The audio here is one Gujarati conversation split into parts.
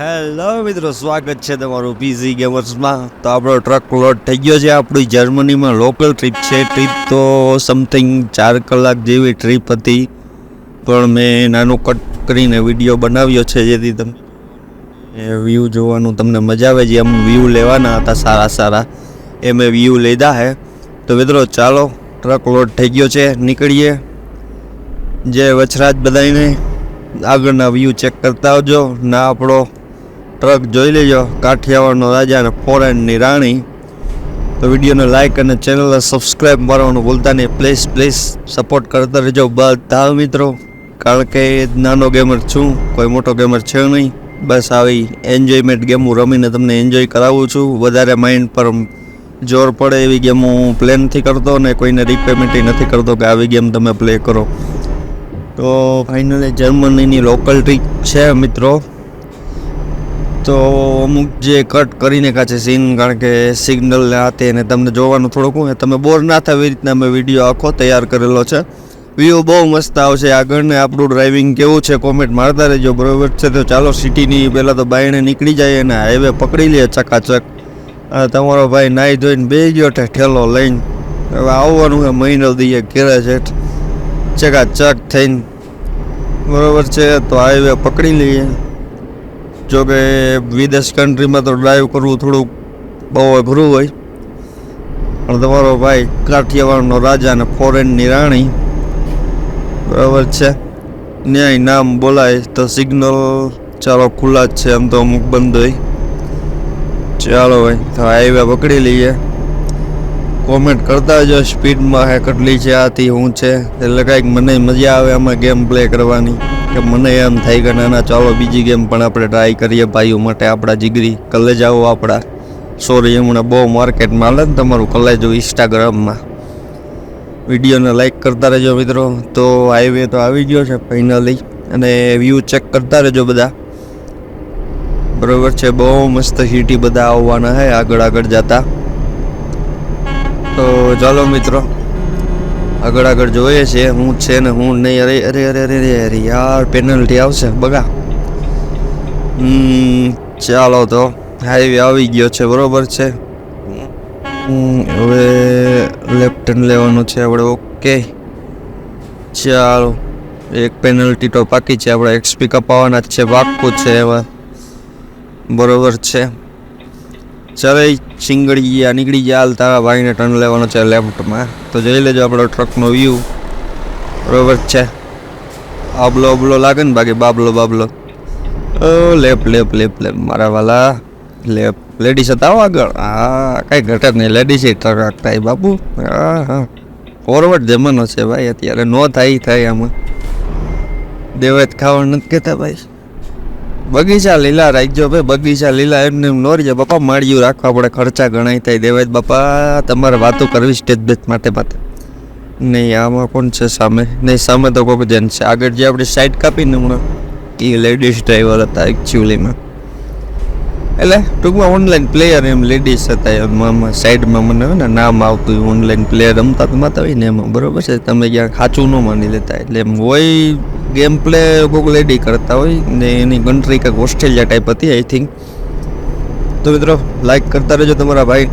હેલો મિત્રો, સ્વાગત છે તમારું પીઝી ગેમર્સમાં તો આપણો ટ્રક લોડ થઈ ગયો છે. આપણી જર્મનીમાં લોકલ ટ્રીપ છે. ટ્રીપ તો સમથિંગ ચાર કલાક જેવી ટ્રીપ હતી. પણ મેં નાનું કટ કરીને વીડિયો બનાવ્યો છે, જેથી તમે એ વ્યૂ જોવાનું તમને મજા આવે. છે એમ વ્યૂ લેવાના હતા સારા સારા, એ મેં વ્યૂ લીધા હે. તો મિત્રો, ચાલો ટ્રક લોડ થઈ ગયો છે. નીકળીએ. જે વચરાજ બધાને આગળના વ્યૂ ચેક કરતા આવજો. ના, આપણો ટ્રક જોઈ લેજો, કાઠિયાવાડનો રાજા અને ફોરેનની રાણી. તો વિડીયોને લાઇક અને ચેનલને સબસ્ક્રાઈબ મારવાનું ભૂલતા નહીં. પ્લીઝ પ્લીઝ સપોર્ટ કરતા રહેજો બધા મિત્રો. કારણ કે નાનો ગેમર છું, કોઈ મોટો ગેમર છે નહીં. બસ આવી એન્જોયમેન્ટ ગેમ રમીને તમને એન્જોય કરાવું છું. વધારે માઇન્ડ પર જોર પડે એવી ગેમ હું પ્લે નથી કરતો ને કોઈને રિક્વાયરમેન્ટ નથી કરતો કે આવી ગેમ તમે પ્લે કરો. તો ફાઇનલી જર્મનીની લોકલ ટ્રીક છે મિત્રો. તો અમુક જે કટ કરીને કાચે સીન કારણ કે સિગ્નલ હાથે ને તમને જોવાનું થોડુંક હું તમે બોર ના થાય એવી રીતના મેં વીડિયો આખો તૈયાર કરેલો છે. વ્યૂ બહુ મસ્ત આવશે આગળને આપણું ડ્રાઇવિંગ કેવું છે કોમેન્ટ મારતા રહેજો, બરોબર છે? તો ચાલો સિટીની પહેલાં તો બાયણે નીકળી જાય અને હાઈવે પકડી લે ચકાચક. તમારો ભાઈ નાહી ધોઈને બે ગયો ઠેલો લઈને. હવે આવવાનું છે મહિનો દઈએ ઘેરે છે ચકાચક થઈને. બરોબર છે? તો હાઈવે પકડી લઈએ. જો કે વિદેશ કન્ટ્રીમાં તો ડ્રાઈવ કરવું થોડુંક બહુ અઘરું હોય. પણ તમારો ભાઈ કાઠિયાવાડનો રાજા અને ફોરેનની રાણી, બરાબર છે? ન્યાય નામ બોલાય તો સિગ્નલ ચાલો ખુલ્લા જ છે એમ તો અમુક બંધ હોય. ચાલો ભાઈ, તો હાઈવે પકડી લઈએ. કોમેન્ટ કરતા જો સ્પીડમાં હે કેટલી છે, આથી હું છે. એટલે કાંઈક મને મજા આવે આમાં ગેમ પ્લે કરવાની. કે મને એમ થાય કે નાના, ચાલો બીજી ગેમ પણ આપણે ટ્રાય કરીએ ભાઈઓ માટે આપણા જીગરી. કલેજાઓ આપણા. સોરી હમણાં બહુ માર્કેટમાં હાલે ને તમારું કલેજો ઇન્સ્ટાગ્રામમાં વિડીયોને લાઈક કરતા રહેજો મિત્રો. તો હાઈવે તો આવી ગયો છે ફાઇનલી અને વ્યૂ ચેક કરતા રહેજો બધા. બરોબર છે, બહુ મસ્ત સિટી બધા આવવાના છે આગળ આગળ જતા. તો ચાલો મિત્રો, આગળ આગળ જોઈએ છે હું છે ને હું નહીં, અરે અરે અરે અરે અરે અરે, યાર પેનલ્ટી આવશે, બગા. ચાલો તો હાઈવે આવી ગયો છે, બરોબર છે. હવે લેફ્ટ ટર્ન લેવાનું છે આપણે ઓકે ચાલો, એક પેનલ્ટી તો પાકી છે, આપણે એક્સપી કપાવવાના જ છે, પાક્કું છે એવા બરોબર છે. ચાલે સિંગડી ગયા નીકળી ગયા હાલ તારા ભાઈને ટર્ન લેવાનો છે લેફ્ટમાં. તો જોઈ લેજો આપણો ટ્રકનો વ્યૂ. બરોબર છે. આબલો અબલો લાગે ને બાકી બાબલો બાબલો. લેપ લેપ લેપ લેપ, મારા વાલા. લેપ, લેડીઝ હતા આગળ. હા, કાંઈ ઘટે જ નહીં. લેડીઝ ટ્રક થાય બાપુ. હા હા. ફોરવર્ડ જમાનો છે ભાઈ, અત્યારે. નો થાય થાય આમાં. દેવાય ખાવાનું નથી કહેતા ભાઈ. બગીચા લીલા રાખજો ભાઈ, બગીચા લીલા એમને એમ નો રહીએ બાપા, માળિયું રાખવા પડે, ખર્ચા ગણાય થાય દેવાય બાપા, તમારે વાતો કરવી સ્ટેજ બેચ માટે માટે નહીં, આમાં કોણ છે સામે? નહીં, સામે તો કોઈ જેન છે. આગળ જે આપણે સાઈડ કાપીને હમણાં, એ લેડીઝ ડ્રાઈવર હતા એકચ્યુઅલીમાં એટલે ટૂંકમાં ઓનલાઈન પ્લેયર એમ લેડીઝ હતા એમ. સાઈડમાં મને ને નામ આવતું ઓનલાઈન પ્લેયર રમતા રમતા હોય ને એમાં. બરાબર છે? તમે ક્યાંક સાચું ન માની લેતા. એટલે એમ હોય ગેમ પ્લે કોઈક લેડી કરતા હોય ને એની કન્ટ્રી કંઈક ઓસ્ટ્રેલિયા ટાઈપ હતી આઈ થિંક તો મિત્રો લાઈક કરતા રહેજો તમારા ભાઈ.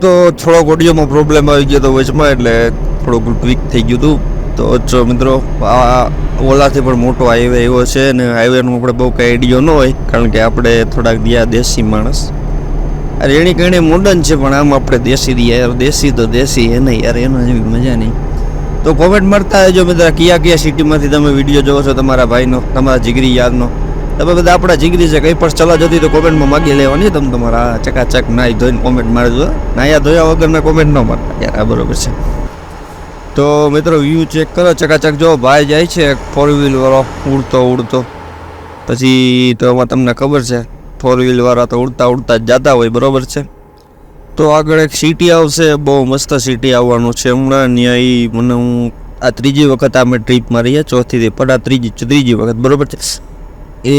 તો થોડોક ઓડિયોમાં પ્રોબ્લેમ આવી ગયો હતો વચમાં, એટલે થોડુંક વીક થઈ ગયું હતું. તો જો મિત્રો, આ ઓલાથી પણ મોટો હાઈવે એવો છે ને હાઈવેનો આપણે બહુ કાંઈ આઈડિયો ન હોય, કારણ કે આપણે થોડાક દિયા દેશી માણસ. અરે એની કણે મોડર્ન છે, પણ આમ આપણે દેશી દિયા યાર દેશી તો દેશી, એને યાર એનો જેવી મજા નહીં. તો કોમેન્ટ મળતા રહેજો બધા, કયા કયા સિટીમાંથી તમે વીડિયો જોવો છો તમારા ભાઈનો, તમારા જીગરી યારનો? તમે બધા આપણા જીગરી છે, કંઈ પણ ચલા જતી તો કોમેન્ટમાં માગી લેવાની તમે તમારા ચકાચક નાહી ધોઈને કોમેન્ટ મારજો નાયા ધોયા વગરના કોમેન્ટ ન મારતા. યાર, આ બરોબર છે. તો મિત્રો વ્યૂ ચેક કરો ચકાચક. જો ભાઈ જાય છે ફોર વ્હીલવાળો ઉડતો ઉડતો. પછી તો એમાં તમને ખબર છે ફોર વ્હીલવાળા તો ઉડતા ઉડતા જ જતા હોય, બરોબર છે. તો આગળ એક સિટી આવશે. બહુ મસ્ત સિટી આવવાનું છે. હમણાં ઈ મને હું આ ત્રીજી વખત અમે ટ્રીપમાં ટ્રીપ મારી ચોથીથી પણ આ ત્રીજી ત્રીજી વખત. બરોબર છે? એ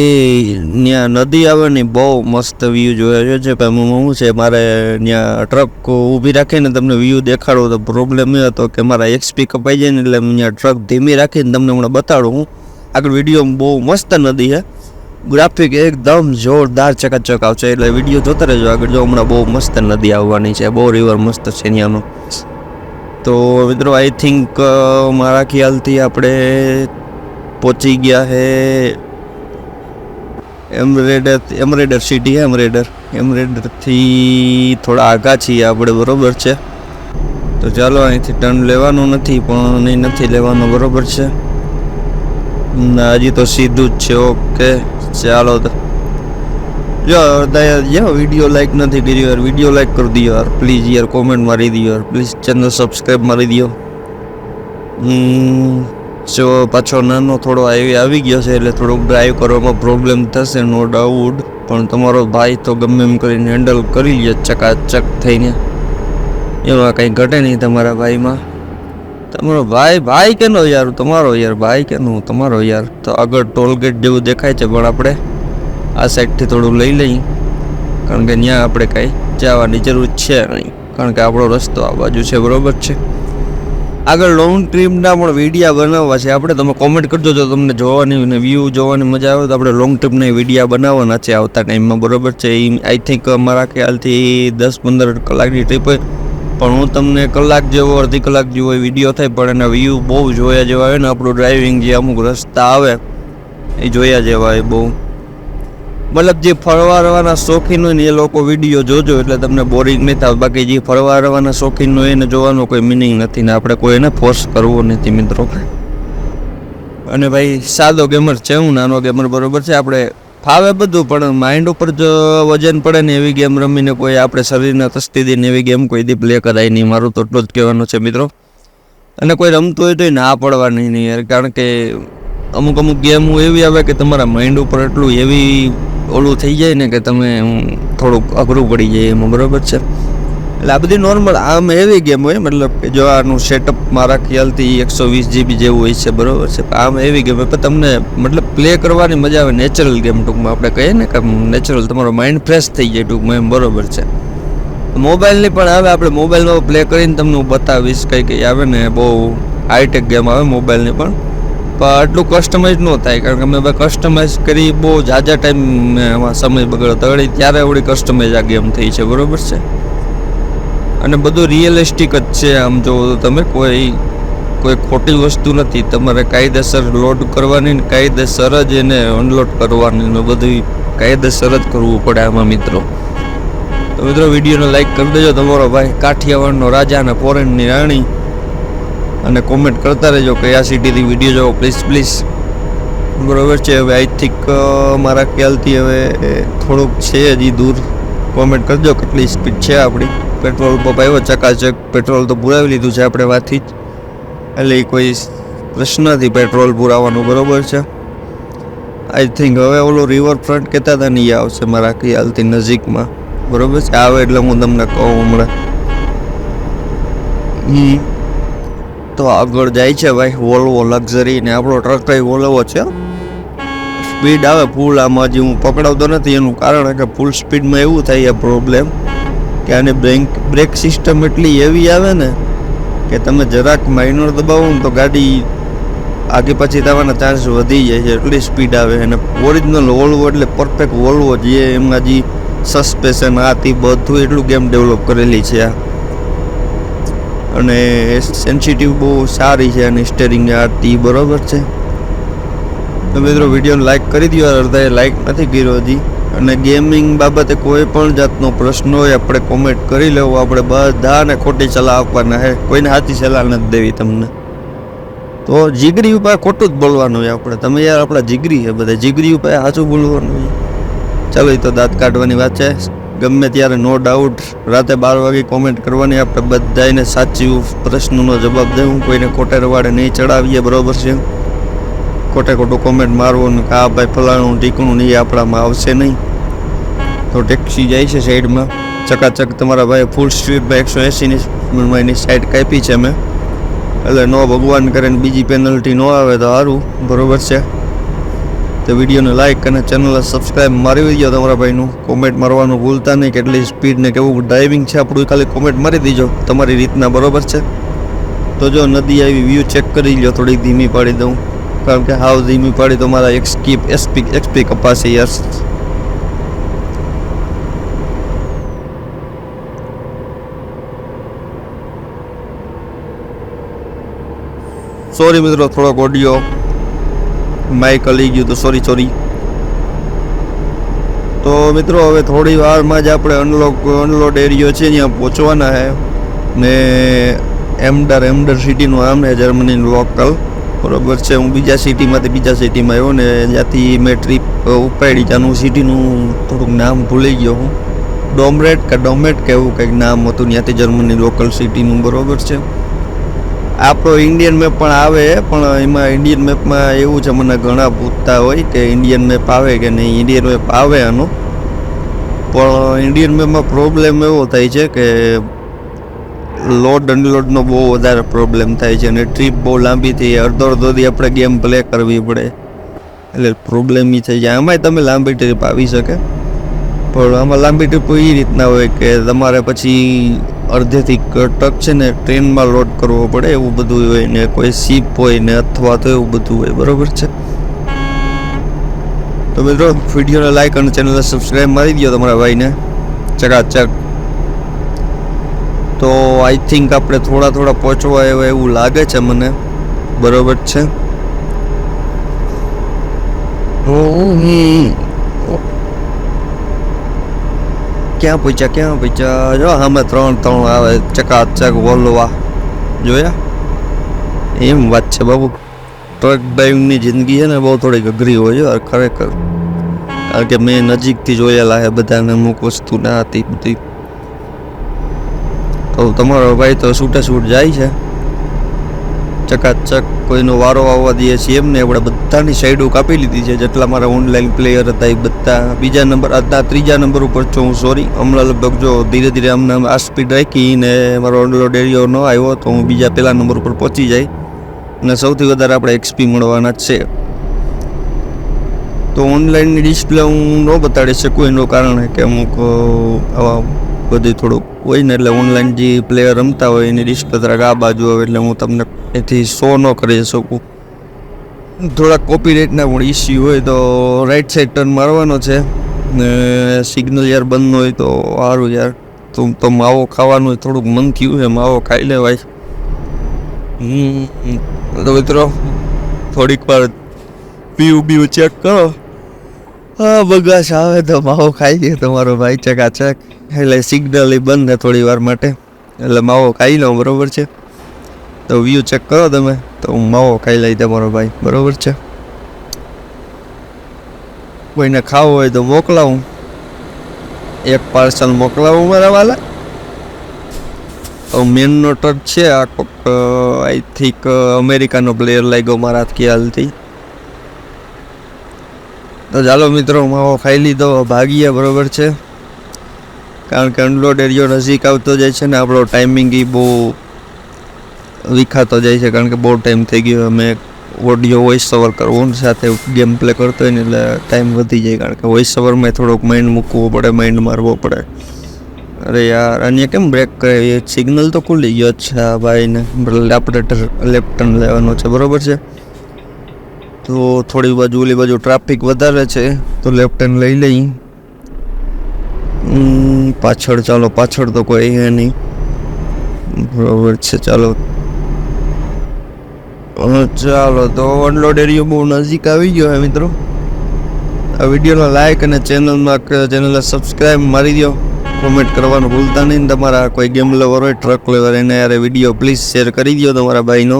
ત્યાં નદી આવે ને બહુ મસ્ત વ્યૂ જોયો છે. હું છે, મારે ત્યાં ટ્રક ઊભી રાખીને તમને વ્યૂ દેખાડો તો પ્રોબ્લેમ એ હતો કે મારા એક્સપી કપાઈ જાય ને એટલે હું ત્યાં ટ્રક ધીમી રાખીને તમને હમણાં બતાડું હું. આગળ વીડિયો બહુ મસ્ત નદી છે. ગ્રાફિક એકદમ જોરદાર ચકાચક આવશે. એટલે વીડિયો જોતા રહેજો આગળ. જો હમણાં બહુ મસ્ત નદી આવવાની છે. બહુ રિવર મસ્ત છે ત્યાંનો તો મિત્રો આઈ થિંક મારા ખ્યાલથી આપણે પહોંચી ગયા હે એમરેડર એમરેડર સિટી એમરેડર એમરેડરથી થોડા આગા છીએ આપણે, બરોબર છે? તો ચાલો, અહીંથી ટર્ન લેવાનું નથી, પણ નહીં નથી લેવાનું, બરોબર છે? હજી તો સીધું જ છે ઓકે ચાલો તો. જો યાર વીડિયો લાઈક નથી કર્યો યાર. વીડિયો લાઈક કરી દો યાર. પ્લીઝ યાર કોમેન્ટ મારી દો યાર. પ્લીઝ ચેનલ સબસ્ક્રાઈબ મારી દો. જો પાછો નાનો થોડો આવી આવી ગયો છે એટલે થોડુંક ડ્રાઈવ કરવામાં પ્રોબ્લેમ થશે નો ડાઉટ પણ તમારો ભાઈ તો ગમે એમ કરીને હેન્ડલ કરી લે ચકાચક થઈને. એવા કંઈ ઘટે નહીં તમારા ભાઈમાં. તમારો ભાઈ ભાઈ કેનો યાર? તમારો યાર, ભાઈ કેનો? તમારો યાર. તો આગળ ટોલગેટ જેવું દેખાય છે, પણ આપણે આ સાઈડથી થોડું લઈ લઈએ. કારણ કે ત્યાં આપણે કાંઈ જવાની જરૂર છે નહીં. કારણ કે આપણો રસ્તો આ બાજુ છે, બરોબર છે? આગળ લોંગ ટ્રીપના પણ વિડીયા બનાવવા છે. આપણે તમે કોમેન્ટ કરજો, જો તમને જોવાની અને વ્યૂ જોવાની મજા આવે તો આપણે લોંગ ટ્રીપના વિડીયા બનાવવાના છે આવતા ટાઈમમાં બરોબર છે? એ આઈ થિંક મારા ખ્યાલથી દસ પંદર કલાકની ટ્રીપ પણ હું તમને કલાક જેવો, અડધી કલાક જેવો વીડિયો થાય, પણ એના વ્યૂ બહુ જોયા જેવા હોય ને, આપણું ડ્રાઇવિંગ જે અમુક રસ્તા આવે, એ જોયા જેવા હોય બહુ. મતલબ જે ફરવા રવાના શોખીન હોય ને, એ લોકો વીડિયો જોજો, એટલે તમને બોરિંગ નહીં થાય. બાકી જે ફરવા રવાના શોખીન હોય, એને જોવાનો કોઈ મિનિંગ નથી ને, આપણે કોઈ એને ફોર્સ કરવો નથી મિત્રો. અને ભાઈ, સાદો ગેમર છે, હું નાનો ગેમર બરોબર છે, આપણે ફાવે બધું, પણ માઇન્ડ ઉપર જો વજન પડે ને એવી ગેમ રમીને કોઈ આપણે શરીરને તસ્તી દઈને એવી ગેમ કોઈ દી પ્લે કરાય નહીં. મારું તો એટલું જ કહેવાનું છે મિત્રો. અને કોઈ રમતું હોય તો ના પડવાની નહીં યાર, કારણ કે અમુક અમુક ગેમો એવી આવે કે તમારા માઇન્ડ ઉપર એટલું એવી ઓલું થઈ જાય ને કે તમે થોડુંક અઘરું પડી જાય એમાં, બરાબર છે? એટલે આ બધી નોર્મલ આમ એવી ગેમ હોય, મતલબ કે જો આનું સેટઅપ મારા ખ્યાલથી એકસો વીસ જીબી જેવું હોય છે, બરોબર છે. આમ એવી ગેમ પણ તમને મતલબ પ્લે કરવાની મજા આવે નેચરલ ગેમ ટૂંકમાં આપણે કહીએ ને કે નેચરલ તમારો માઇન્ડ ફ્રેશ થઈ જાય ટૂંકમાં એમ, બરોબર છે. મોબાઈલની પણ આવે આપણે મોબાઈલમાં પ્લે કરીને તમને હું બતાવીશ કંઈ કંઈ આવે ને બહુ હાઈટેક ગેમ આવે મોબાઈલની પણ. પણ આટલું કસ્ટમાઇઝ ન થાય, કારણ કે અમે હવે કસ્ટમાઇઝ કરી બહુ ઝાઝા ટાઈમ એમાં સમય બગડ્યો. તો ત્યારે એવડી કસ્ટમાઇઝ આ ગેમ થઈ છે, બરોબર છે. અને બધું રિયલિસ્ટિક જ છે. આમ જો તમે કોઈ કોઈ ખોટી વસ્તુ નથી. તમારે કાયદેસર લોડ કરવાની ને કાયદેસર જ એને અનલોડ કરવાની ને બધું કાયદેસર જ કરવું પડે આમાં મિત્રો. તો મિત્રો વિડીયોને લાઈક કરી દેજો. તમારો ભાઈ કાઠિયાવાડનો રાજા અને ફોરેનની રાણી. અને કોમેન્ટ કરતા રહેજો કયા સિટીથી વીડિયો જોવો પ્લીઝ પ્લીઝ બરોબર છે? હવે આઈ થિંક મારા ખ્યાલથી હવે થોડુંક છે હજી દૂર. કોમેન્ટ કરજો, કેટલી સ્પીડ છે આપણી. પેટ્રોલ પંપ આવ્યો, ચકાચક પેટ્રોલ તો પુરાવી લીધું છે આપણે વાતથી જ. એટલે કોઈ પ્રશ્ન નથી પેટ્રોલ પુરાવાનું બરોબર છે. આઈ થિંક હવે ઓલો રિવર ફ્રન્ટ કહેતા હતા એ આવશે મારા ખ્યાલથી નજીકમાં. બરાબર છે? આવે એટલે હું તમને કહું હમણાં. હમ. તો આગળ જાય છે ભાઈ વોલ્વો લક્ઝરી ને આપણો ટ્રક કઈ વોલ્વો છે. સ્પીડ આવે ફૂલ આમાં હજી હું પકડાવતો નથી, એનું કારણ કે ફૂલ સ્પીડમાં એવું થાય પ્રોબ્લેમ કે આને બ્રેક બ્રેક સિસ્ટમ એટલી એવી આવે ને કે તમે જરાક માઇનર દબાવો ને તો ગાડી આગે પાછી થવાના ચાન્સ વધી જાય છે, એટલી સ્પીડ આવે અને ઓરિજિનલ વોલ્વો એટલે પરફેક્ટ વોલ્વો જે એમાં જે સસ્પેશન આ તે બધું એટલું ગેમ ડેવલપ કરેલી છે આ. અને સેન્સિટિવ બહુ સારી છે અને સ્ટેરિંગ આ ટી બરાબર છે? તો મિત્રો, વિડીયોને લાઈક કરી દો અડધાએ લાઈક નથી કર્યો હજી. અને ગેમિંગ બાબતે કોઈ પણ જાતનો પ્રશ્ન હોય આપણે કોમેન્ટ કરી લેવો. આપણે બધાને ખોટી સલાહ આપવાના હે કોઈને સાચી સલાહ નથી દેવી તમને. તો જીગરી ઉપાય ખોટું જ બોલવાનું હોય આપણે. તમે યાર આપણા જીગરી છે બધા. જીગરી ઉપાય સાચું બોલવાનું હોય ચાલો એ તો દાંત કાઢવાની વાત છે. ગમે ત્યારે નો ડાઉટ રાતે બાર વાગે કોમેન્ટ કરવાની આપણે બધાને સાચી પ્રશ્નનો જવાબ દેવું કોઈને ખોટે રવાડે નહીં ચડાવીએ, બરોબર છે? ખોટે ખોટું કોમેન્ટ મારવું કે આ ભાઈ ફલાણું ટીકણું નહીં આપણામાં આવશે નહીં. તો ટેક્સી જાય છે સાઈડમાં ચકાચક તમારા ભાઈ ફૂલ સ્પીડમાં એકસો એંસીની એની સાઈડ કાપી છે મેં એટલે નો ભગવાન કરે ને બીજી પેનલ્ટી ન આવે તો સારું બરોબર છે. તો વિડીયોને લાઈક અને ચેનલને સબસ્ક્રાઈબ મારી દીજો તમારા ભાઈનું. કોમેન્ટ મારવાનું ભૂલતા નહીં, કેટલી સ્પીડ ને કેવું ડ્રાઇવિંગ છે આપણું ખાલી કોમેન્ટ મારી દીજો. તમારી રીતના બરોબર છે. તો જો નદી આવી વ્યૂ ચેક કરી લો થોડીક ધીમી પાડી દઉં. કારણ કે હાવ ધીમી પાડી તો મારા એક સ્કીપ એસપી એક્સપી કપાશે યસ સોરી મિત્રો, થોડોક ઓડિયો માઇક અલી ગયું, તો સોરી સોરી તો મિત્રો, હવે થોડી વારમાં જ આપણે અનલોક અનલોડ એરિયો છે, ત્યાં પહોંચવાના હે ને એમડર એમડર સિટીનું આમ ને જર્મનીનું લોકલ બરોબર છે, હું બીજા સિટીમાંથી બીજા સિટીમાં આવ્યો ને જ્યાંથી મેં ટ્રીપ ઉપાડી ત્યાંનું સિટીનું થોડુંક નામ ભૂલી ગયો હું. ડોમરેટ કે ડોમેટ કે એવું કંઈક નામ હતું, ત્યાંથી જર્મની લોકલ સિટીનું બરોબર છે. આપણો ઇન્ડિયન મેપ પણ આવે, પણ એમાં ઇન્ડિયન મેપમાં એવું છે, મને ઘણા પૂછતા હોય કે ઇન્ડિયન મેપ આવે કે નહીં. ઇન્ડિયન મેપ આવે એનું પણ ઇન્ડિયન મેપમાં પ્રોબ્લેમ એવો થાય છે કે લોડ અનલોડનો બહુ વધારે પ્રોબ્લેમ થાય છે અને ટ્રીપ બહુ લાંબી થઈ અડધો અડધોથી આપણે ગેમ પ્લે કરવી પડે. એટલે પ્રોબ્લેમ એ થઈ જાય. આમાંય તમે લાંબી ટ્રીપ આવી શકે. પણ આમાં લાંબી ટ્રીપ એ રીતના હોય કે તમારે પછી અડધેથી કટક છે ને ટ્રેનમાં લોડ કરવો પડે, એવું બધું હોય ને કોઈ સીપ હોય ને અથવા તો એવું બધું હોય, બરોબર છે? તો મિત્રો, વિડીયોને લાઈક અને ચેનલને સબસ્ક્રાઈબ મારી દો તમારા ભાઈને. ચકાચક. તો આઈ થિંક આપણે થોડા થોડા પહોંચવા એવા એવું લાગે છે મને. બરોબર છે? ક્યાં પૂછ્યા ક્યાં પૂછ્યા જો અમે ત્રણ ત્રણ આવે ચકાચક વોલવા જોયા? એમ વાત છે બાબુ. ટ્રક ડ્રાઈવિંગની જિંદગી છે ને, બહુ થોડીક અઘરી હોય છે ખરેખર. કારણ કે મેં નજીકથી જોયેલા છે બધાને અમુક વસ્તુ ના હતી બધી. તો તમારો ભાઈ તો છૂટે છૂટ જાય છે? ચકાચક કોઈનો વારો આવવા દઈએ છીએ એમને આપણે બધાની સાઈડો કાપી લીધી છે. જેટલા મારા ઓનલાઈન પ્લેયર હતા એ બધા. બીજા નંબર આ ત્રીજા નંબર ઉપર છું હું સોરી હમણાં લગભગ જો ધીરે ધીરે અમને આ સ્પીડ રાખીને મારો અનલોડ એરિયો ન આવ્યો તો હું બીજા પહેલા નંબર ઉપર પહોંચી જાય. અને સૌથી વધારે આપણે એક્સપી મળવાના છે. તો ઓનલાઈનની ડિસ્પ્લે હું ન બતાડી શકું, એનું કારણ કે અમુક આવા બધું થોડુંક હોય ને એટલે ઓનલાઈન જે પ્લેયર રમતા હોય એની ડિસ્પ્લે જરાક આ બાજુ આવે એટલે હું તમને એથી શો ન કરી શકું. થોડાક કોપીરાઇટના પણ ઇસ્યુ હોય તો રાઈટ સાઈડ ટર્ન મારવાનો છે. ને સિગ્નલ યાર બંધ હોય તો સારું યાર. તો તો માવો ખાવાનું થોડુંક મન થયું છે માવો ખાઈ લેવાય. તો મિત્રો, થોડીક વાર પીવું બીવું ચેક કરો. હા, બગાસ આવે તો માવો ખાઈ ગયો તમારો ભાઈ ચકાચક. એટલે સિગ્નલ એ બંધ છે થોડી વાર માટે. એટલે માવો ખાઈ લઉં, બરાબર છે? તો વ્યૂ ચેક કરો તમે. તો હું માવો ખાઈ લઈ તમારો ભાઈ, બરાબર છે? કોઈને ખાવું હોય તો મોકલાવું. એક પાર્સલ મોકલાવું મારા વાલા. તો મેનનો ટચ છે આ કોક આઈ થિંક અમેરિકાનો પ્લેયર લાગ્યો મારા ખ્યાલથી તો ચાલો મિત્રો માવો ખાઈ લીધો ભાગીએ, બરોબર છે? કારણ કે અનલોડ એરિયો નજીક આવતો જાય છે ને આપણો ટાઈમિંગ એ બહુ વિખાતો જાય છે, કારણ કે બહુ ટાઈમ થઈ ગયો. અમે ઓડિયો વોઇસ ઓવર કરવો સાથે ગેમ પ્લે કરતો હોય ને એટલે ટાઈમ વધી જાય, કારણ કે વોઇસ ઓવરમાં થોડોક માઇન્ડ મૂકવો પડે માઇન્ડ મારવો પડે. અરે યાર અન્ય કેમ બ્રેક કરે? એ સિગ્નલ તો ખુલી ગયો છે ભાઈને. આપણે લેફ્ટ ટર્ન લેવાનો છે, બરોબર છે? તો થોડી બાજુ ઓલી બાજુ ટ્રાફિક વધારે છે, તો લેફ્ટ હેન્ડ લઈ લઈ. પાછળ ચાલો, પાછળ તો કોઈ હે નહીં. બરોબર છે, ચાલો. ચાલો, તો અનલોડ એરિયો બહુ નજીક આવી ગયો હે મિત્રો. આ વિડીયોને લાઈક અને ચેનલમાં ચેનલને સબસ્ક્રાઈબ મારી દો. કોમેન્ટ કરવાનું ભૂલતા નહીં તમારા કોઈ ગેમ લવર હોય ટ્રક લેવર એને યાર વીડિયો પ્લીઝ શેર કરી દો તમારા ભાઈનો.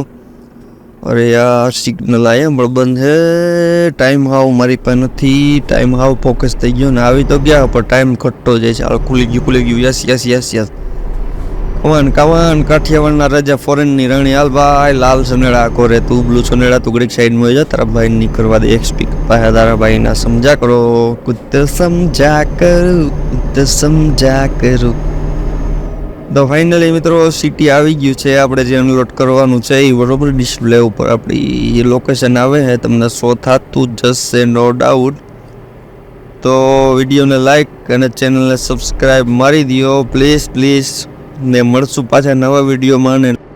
અરે યાર સિગ્નલ આયા પણ બંધ હે. ટાઈમ હાવ મારી પાસે નથી. ટાઈમ હાવ ફોકસ થઈ ગયો ને આવી તો ગયા, પણ ટાઈમ ઘટતો જાય છે. હાલ ખુલી ગયું ખુલી ગયું. Yes yes yes yes. કવાન કવાન કાઠિયાવાડના રાજા ફોરેનની રાણી. હાલ ભાઈ, લાલ સનેડા કોરે તું બ્લુ સનેડા, તું ઘડીક સાઈડમાં જા. તારા ભાઈ ની કરવા દે. એક સ્પીક પાસે તારા ભાઈ ના સમજા કરો. કુત સમજા કરું કુત સમજા કરું. તો ફાઇનલી મિત્રો સિટી આવી ગયું છે. આપણે જે અનલોડ કરવાનું છે એ બરોબર ડિસ્પ્લે ઉપર આપણી લોકેશન આવે છે. તમને શો થતું જશે નો ડાઉટ તો વિડીયોને લાઇક અને ચેનલને સબસ્ક્રાઈબ મારી દો પ્લીઝ પ્લીઝ ને મળશું પાછા નવા વિડીયોમાં અને